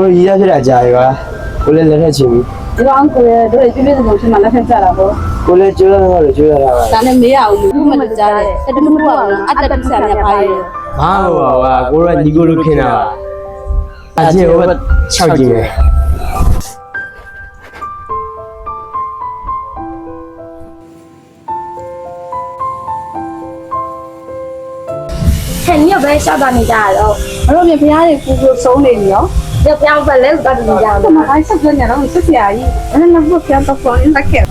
ကိုရီးယားဖြစ်တာကြာပြီပါကိုလည်းလက်ထက်ချင်ပြီဒီကောင်ကိုရတို့ပြည့်ပြည့်စုံစုံဖြစ်မှလက်ထက်ကြတာပေါ့ကိုလည်းကျိုးရတော့လို့ကျိုးရတာပါဒါနဲ့မေးရအောင်ဘူးမှမကြားတယ်တတမှုကတော့အတ္တတိဆရာနဲ့ပါရဲဘာလို့ပါပါကိုရညီကိုလိုခင်တာပါအချင်းဟို6ကြည့်မယ်ဆယ်နှစ်ပဲရှောက်တာနေကြရတော့အတို့မြဖရားတွေကိုကိုဆုံးနေပြီရော ပြောပြောင်းပဲလဲတော့တူကြအဲ့တော့ဒါမှအဲ့ဆက်ပြနေတော့ဆက်ဆရာကြီးအဲ့ဒါမှဖရားတော့ပေါ်ရင်တက်ခဲ့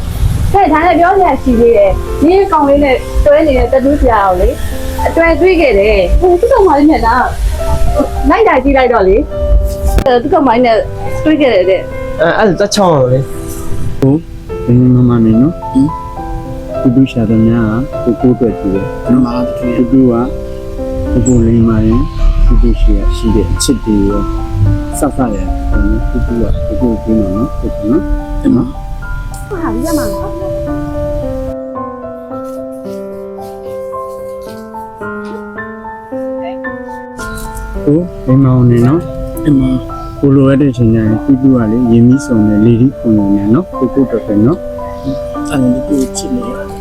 ဟဲ့ဒါနဲ့ပြောစရာရှိသေးတယ်ဒီကောင်လေးနဲ့တွဲနေတဲ့တတူးစရာကိုလေအတွဲတွေးခဲ့တယ်ဟိုသူ့ကောင်မလေးနဲ့လားလိုက်တာကြည့်လိုက်တော့လေသူ့ကောင်မလေးနဲ့တွေ့ခဲ့တယ်တဲ့အဲအဲ့ဒါချောင်းလေဘယ်မှာမနေနော်ဟင်တူတူရှာတဲ့များ ကိုကိုအတွက်တူတယ်နော်မာတူတူတူကကိုကိုလိမ္မာရင်တူတူရှိရရှိတဲ့အချစ်တွေရောစသရတူတူကကိုကိုပြီးမှာနော်ဟုတ်ကဲ့နော်ဒီမှာဟာဒီကမှာကိုလိမ္မာအောင်နေနော်ဒီမှာကိုလိုရတဲ့ချိန်တိုင်းတူတူကလေရင်းပြီးစုံတယ်လေဒီခုံနေနော်ကိုကိုအတွက်ပဲနော်အဲ့ဒါကိုချစ်နေရ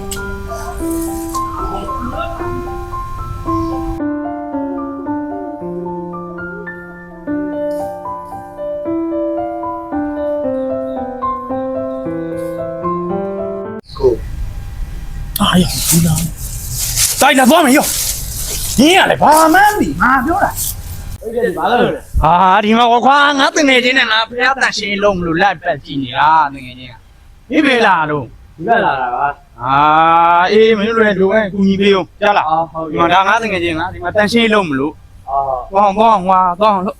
ရဘူးလားတိုက်လာသွားမယ်ရောညင်းရလေဘာမှန်းမသိငါပြောတာဟာဒီမှာကွာငါတင်နေချင်းနဲ့ငါဖះတန်ရှင်းလုံးမလို့လိုက်ပတ်ကြည့်နေတာငငယ်ချင်းကဒီပေလာလို့ဒီကလာတာပါဟာအေးမင်းတို့လည်းလိုအပ်ကူညီပေးအောင်ကြားလားဟုတ်ပြီဒါငါငငယ်ချင်းငါဒီမှာတန်ရှင်းလုံးမလို့အော်ဘောင်းဘောင်းဟွာတော့လို့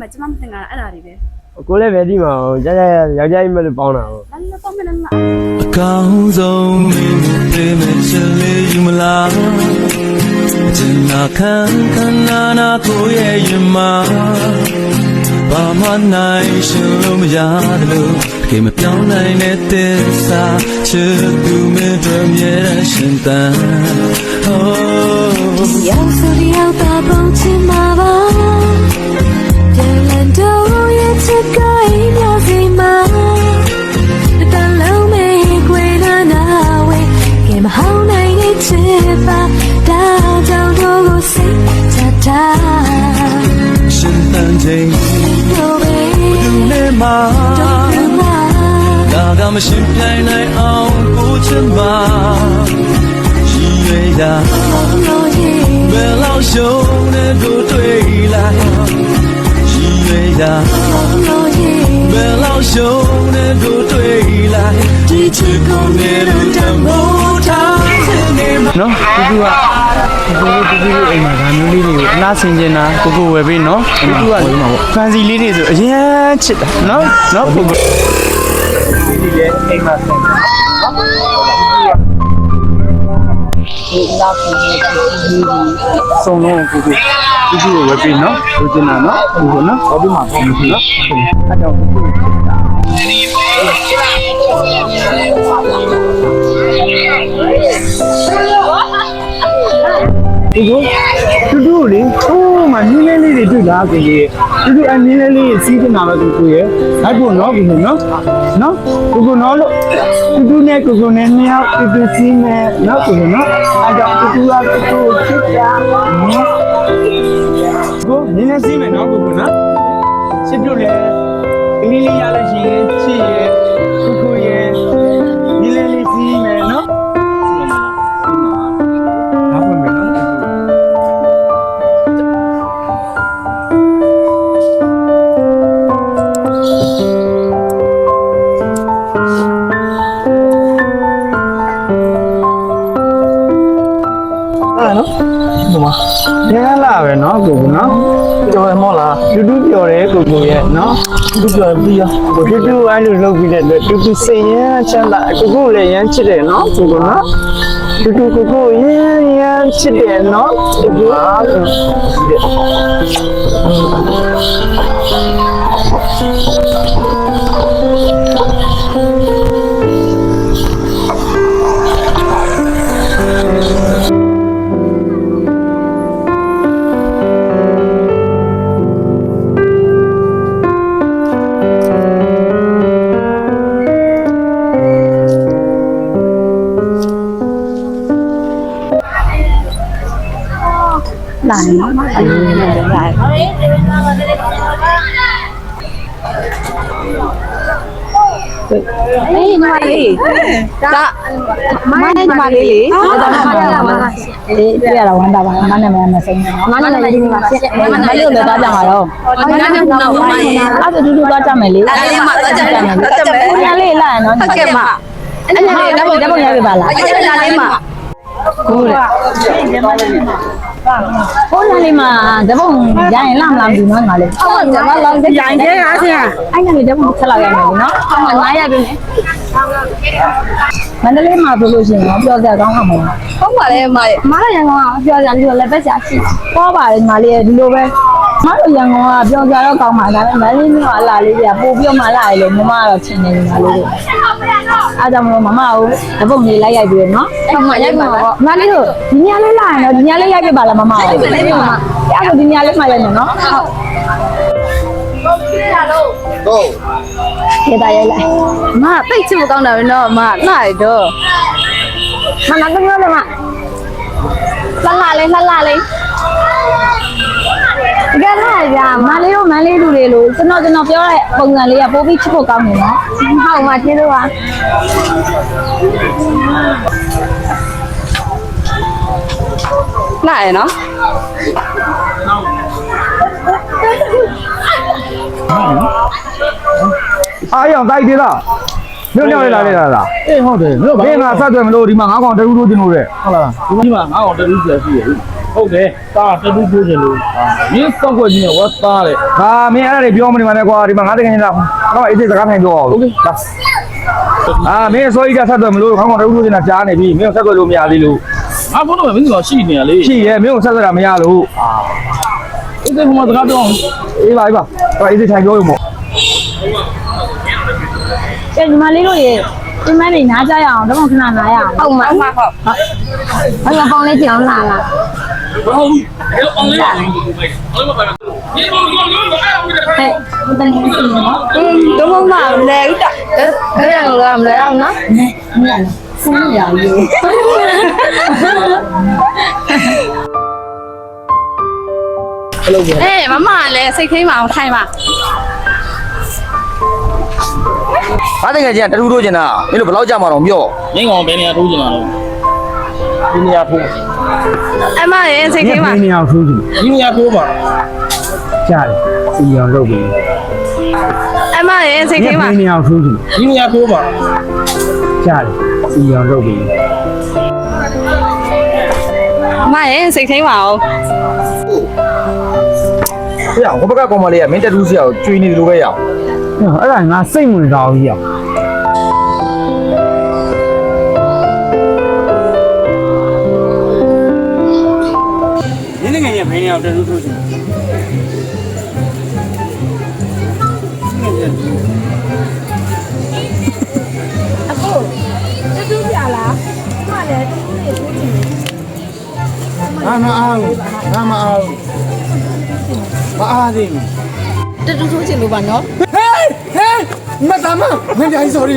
မကျမမတင်တာအဲ့ဒါတွေပဲ ကိုလည်းပဲဒီမှာကြာကြာယောက်ျားကြီးမလို့ပေါင်းတာဟုတ် လာလာတော့မနေလား အကောင်းဆုံးမင်းတို့ပြေမချင်လေးယူမလားကျင်နာခံခံနာနာကိုရဲ့ရင်မာဘာမှနိုင်ရှင်လို့မရတယ်လို့တကယ်မပြောင်းနိုင်တဲ့သစ္စာချစ်သူမင်းတို့မြဲတမ်းရှင်သန် Oh 要说的要大风起马吧，别人都 day do me ma do me ma na ga ma shin nai au ko chen ma ji ve ya lao shou ne do tui lai ji ve ya lao shou là. ji chi ko ne do tan mo be ma no က်ရှုံးတဲ့တို့တွေ့လိုက်ဒီချစ်ကိုနေတော့တမိုးထားနေမှာနော်တူတူကကိုကိုတူတူအိမ်မှာဒါမျိုးလေးတွေကိုအလားဆင်ကျင်တာကိုကိုဝယ်ပေးနော်တူတူကလေဖန်စီလေးတွေဆိုအရင်ချစ်တာနော်နော်ကိုကိုဒီလေအိမ်မှာဆင်ကျင်ဆုံးလုံးကိုကိုတူတူကိုဝယ်ပေးနော်လိုချင်တာနော်ဟုတ်ကဲ့နော်ဘာလို့မှမဖြစ်နော်အဲ့တော့ ကိုကိုချစ်တာဒီကိုတူတူလေဟိုးမနင်းလေးလေးတွေတွေ့လားကိုကြီးတူတူအနင်းလေးလေးစီးနေတာပဲကိုကိုရဲ့အဲ့ကိုနော်ကိုကိုနော်နော်ကိုကိုနော်လို့တူတူနဲ့ကိုကိုနဲ့နှစ်ယောက်တူတူစီးမယ်နော်ကိုကိုနော်အဲ့တော့တူတူကကိုကိုချစ်တာနော်ကိုနင်းလေးစီးမယ်နော်ကိုကိုနော်ချစ်တို့လေကလေးလေးရလို့ရှိရင်ချစ်ရဲ့ကိုကိုရဲ့ လားနော်ဒီမှာညလာပဲနော်ကိုကနော်ကြော်ရမောလားတူတူပြော်တယ်ကိုကိုရဲ့နော်တူတူပြော်ပြီးရောတူတူအဲ့လိုလုပ်ပြီးတဲ့အတွက်တူတူစင်ရမ်းချမ်းသာကိုကိုလည်းရမ်းချစ်တယ်နော်ကိုကနော်တူတူကိုကိုရမ်းရမ်းချစ်တယ်နော်တူတူအားလုံး အေးညီမလေးဒါမနဲ့ညီမလေးလေဒါတော့မနဲ့ညီမလေးအေးပြရတာဝမ်းတာပါမနဲ့မမစိမ်းနဲ့မနဲ့ညီမလေးမလေးကိုလည်းသွားကြမှာတော့မနဲ့ညီမလေးအဲ့ဒါတူတူသွားကြမယ်လေဒါလေးမှသွားကြမယ်သွားကြမယ်ညာလေးလာနော်ဟုတ်ကဲ့မအဲ့ဒါလေးဓာတ်ပုံဓာတ်ပုံရပြပါလားအဲ့ဒါလေးမှဟုတ်တယ် ဟိုနာလေးမှာဓာတ်ပုံရရင်လာမလားမသိဘူးနော်ညီမလေးဟုတ်ကဲ့မလောင်းတဲ့ရိုင်းသေးတာဆရာအဲ့နာလေးဓာတ်ပုံဆက်လောက်ရမယ်လေနော်ဟုတ်ကဲ့900ပြည့်မန္တလေးမှာပြောလို့ရှိရင်တော့ပြောစရာကောင်းမှာမဟုတ်ဟုတ်ပါလေမမရရန်ကုန်ကပြောကြတယ်လက်ပတ်ရှာရှိဘူးပေါ်ပါတယ်ညီမလေးဒီလိုပဲ မတို့ရန်ကုန်ကပြောစရာတော့ကောင်းပါဒါပေမဲ့မန္တလေးမြို့ကအလာလေးတွေကပို့ပြီးမှလာရလို့မမကတော့ချင်းနေညီမလေးတို့အားကြောင့်မလို့မမကိုဓာတ်ပုံလေးလိုက်ရိုက်ပြီးတော့နော်အဲ့မှာရိုက်ပါတော့မလေးတို့ဒီညလေးလာရင်တော့ဒီညလေးရိုက်ပြပါလားမမဟုတ်ဘူးအဲ့ဒါဒီညလေးမှရိုက်မယ်နော်ဟုတ်ခေတာရိုက်လိုက်မတိတ်ချမကောင်းတယ်နော်မလှရတော့မမကပြောတယ်မလှလှလေးလှလှလေးတ ကယ်လားကြာမလေးတို့မလေးလူတွေလို့ကျွန်တော်ကျွန်တော်ပြောတဲ့ပုံစံလေးကပို့ပြီးချစ်ဖို့ကောင်းနေနော်ဟုတ်မှကျေးဇူးပါလှရနော်အားရအောင်တိုက်သေးလားမြို့လျောက်လေးလာလေးလားလားအေးဟုတ်တယ်မြို့ပါမင်းကဆက်သွယ်မလို့ဒီမှာငါးကောင်တူတူတင်လို့တဲ့ဟုတ်လားဒီမှာငါ့အောင်တတူးပြရှိရ ဟုတ်တယ်တာတတူးပြနေလို့မင်းစောက်ွက်ကြီးနဲ့ဝတ်သားတယ်ဟာမင်းအဲ့ဒါတွေပြောမနေပါနဲ့ကွာဒီမှာငါတကယ်ကြီးလားတော့အေးစိစကားထိုင်ပြောအောင်ဟုတ်ကဲ့လာအာမင်းစောကြီးကဆက်သွယ်မလို့ငါးကောင်တူတူတင်တာကြားနေပြီမင်းဆက်သွယ်လို့မရသေးလို့ငါဘုန်းတော်မင်းကတော့ရှိနေရလေရှိရဲမင်းကိုဆက်သွယ်တာမရလို့အဲ့ဒီဟိုမှာစကားပြောအောင်အေးပါအေးပါတော့အေးစိထိုင်ပြောရုံပေါ့ကျညီမလေးတို့ရေဒီမနေနားကြရအောင်တော့ခဏနားရအောင်ဟုတ်မှာဟုတ်မှာဟုတ်အဲ့တော့ပေါင်းလေးကြောင်းလာလား ဟုတ်ပြီအဲ့တော့အောင်လေးပါဟုတ်ပါပါဒီဘောကောကောအဲ့ဒါကိုတခါဟဲ့ဘယ်တန်းစီနော်อืมတော့မလဲဦးတာအဲ့ဒါကမလဲအောင်နော်စမ်းရည်အေးမမလည်းစိတ်ထိမ့်မအောင်ထိုင်ပါငါတကယ်ချင်းတူတူကျင်တာမင်းတို့ဘယ်လောက်ကြာမှတော့ပြောမင်းကောင်ဘယ်နေရာထိုးချင်တာလဲ ဒီနေရာထိုးအမရဲ့စိတ်ထိမ့်မမင်းနေအောင်ထိုးကြည့်ဒီနေရာထိုးပါကြားတယ်စီအောင်လုပ်ပြီးအမရဲ့စိတ်ထိမ့်မမင်းနေအောင်ထိုးကြည့်ဒီနေရာထိုးပါကြားတယ်စီအောင်လုပ်ပြီးအမရဲ့စိတ်ထိမ့်မအောင်ပြအောင်ဟိုဘက်ကကောင်မလေးကမင်းတက်တူးစီအောင်ကျွေးနေတယ်လို့ပဲရအောင်အဲ့ဒါငါစိတ်ဝင်စားအောင်ကြီးအောင် နေငယ်ရဘယ်နေရာတူထိုးချင်ငါမအောင်ငါမအောင်မအားသေးဘူးတူတူထိုးချင်လို့ပါနော်မတမမင်းတိုင်း sorry